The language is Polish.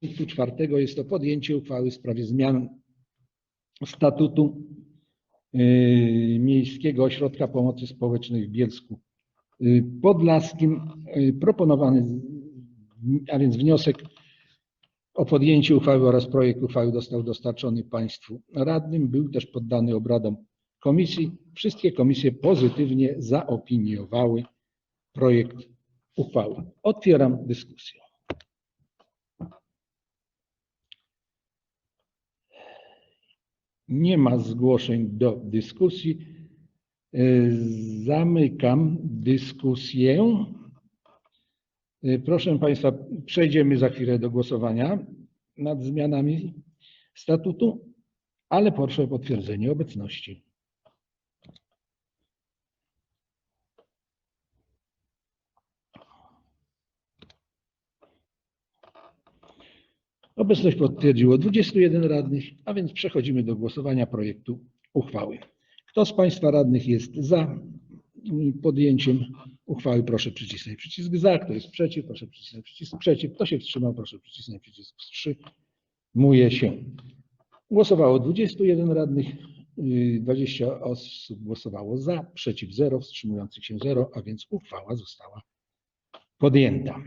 punktu czwartego jest to podjęcie uchwały w sprawie zmian statutu y, Miejskiego Ośrodka Pomocy Społecznej w Bielsku y, Podlaskim. Y, Proponowany, a więc wniosek o podjęcie uchwały oraz projekt uchwały został dostarczony Państwu radnym. Był też poddany obradom komisji. Wszystkie komisje pozytywnie zaopiniowały projekt uchwały. Otwieram dyskusję. Nie ma zgłoszeń do dyskusji. Y, Zamykam dyskusję. Y, Proszę Państwa, przejdziemy za chwilę do głosowania nad zmianami statutu, ale proszę o potwierdzenie obecności. Obecność potwierdziło 21 radnych, a więc przechodzimy do głosowania projektu uchwały. Kto z Państwa radnych jest za podjęciem uchwały, proszę przycisnąć przycisk za. Kto jest przeciw, proszę przycisnąć przycisk przeciw. Kto się wstrzymał, proszę przycisnąć przycisk wstrzymuje się. Głosowało 21 radnych, yy, 20 osób głosowało za, przeciw 0, wstrzymujących się 0, a więc uchwała została podjęta.